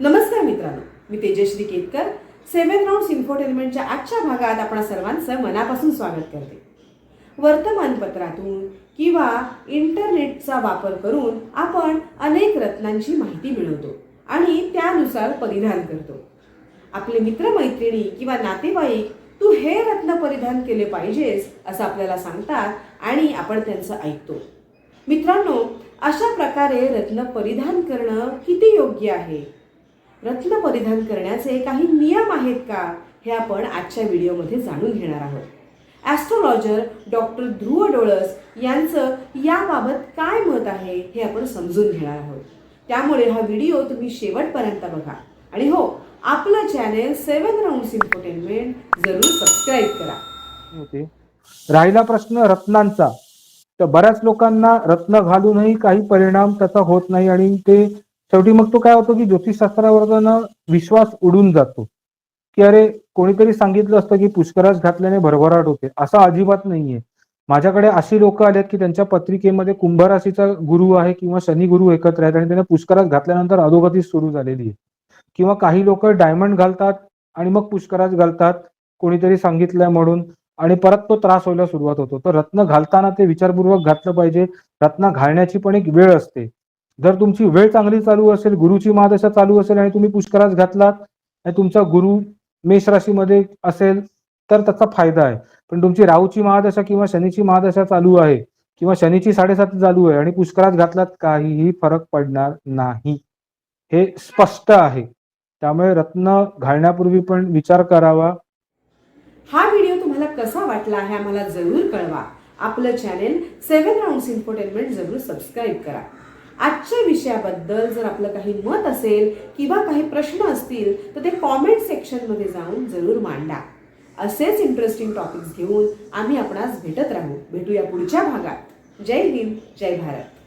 नमस्कार मित्रांनो मी तेजश्री केतकर. सेव्हन राऊंड इन्फोटेनमेंटच्या आजच्या भागात आपणा सर्वांचं मनापासून स्वागत करते. वर्तमानपत्रातून किंवा इंटरनेटचा वापर करून आपण अनेक रत्नांची माहिती मिळवतो आणि त्यानुसार परिधान करतो. आपले मित्रमैत्रिणी किंवा नातेवाईक तू हे रत्न परिधान केले पाहिजेस असं आपल्याला सांगतात आणि आपण त्यांचं ऐकतो. मित्रांनो अशा प्रकारे रत्न परिधान करणं किती योग्य आहे? रत्न परिधान करण्याचे काही नियम आहेत का? हे आपण आजच्या व्हिडिओमध्ये जाणून घेणार आहोत. ॲस्ट्रोलॉजर डॉक्टर ध्रुव डोळस यांचं याबाबत काय मत आहे हे आपण समजून घेणार आहोत. त्यामुळे हा व्हिडिओ तुम्ही शेवटपर्यंत बघा. आणि हो आपलं चॅनेल सेवन राऊंड इन्फोटेनमेंट जरूर सबस्क्राईब करा. राहिला प्रश्न रत्नांचा. तर बऱ्याच लोकांना रत्न घालूनही काही परिणाम त्याचा होत नाही आणि ते शेवटी मग तो काय होतो की ज्योतिषशास्त्रावर विश्वास उडून जातो. की अरे कोणीतरी सांगितलं असतं की पुष्कराज घातल्याने भरभराट होते. असं अजिबात नाहीये. माझ्याकडे अशी लोक आलेत की त्यांच्या पत्रिकेमध्ये कुंभराशीचा गुरु आहे किंवा शनी गुरु एकत्र आहेत आणि त्यांना पुष्कराज घातल्यानंतर अधोगती सुरू झालेली आहे. किंवा काही लोक डायमंड घालतात आणि मग पुष्कराज घालतात कोणीतरी सांगितलंय म्हणून आणि परत तो त्रास व्हायला सुरुवात होतो. तर रत्न घालताना ते विचारपूर्वक घातलं पाहिजे. रत्न घालण्याची पण एक वेळ असते. जर तुमची वेळ चांगली चालू असेल गुरुची महादशा चालू असेल आणि तुम्ही पुष्करास घातलात आणि तुमचा गुरु मेष राशीमध्ये असेल तर त्याचा फायदा आहे. पण तुमची राहूची महादशा किंवा शनीची महादशा चालू आहे किंवा शनीची साडेसात चालू आहे आणि पुष्करात घातलात काहीही फरक पडणार नाही. हे स्पष्ट आहे. त्यामुळे रत्न घालण्यापूर्वी पण विचार करावा. हा व्हिडिओ तुम्हाला कसा वाटला हे आम्हाला जरूर कळवा. आपलं चॅनेल सेव्हन राऊंड इन्फोटेनमेंट जरूर सबस्क्राईब करा. आजच्या विषयाबद्दल जर आपलं काही मत असेल किंवा काही प्रश्न असतील तर ते कॉमेंट सेक्शनमध्ये जाऊन जरूर मांडा. असेच इंटरेस्टिंग टॉपिक्स घेऊन आम्ही आपणास भेटत राहू. भेटूया पुढच्या भागात. जय हिंद जय भारत.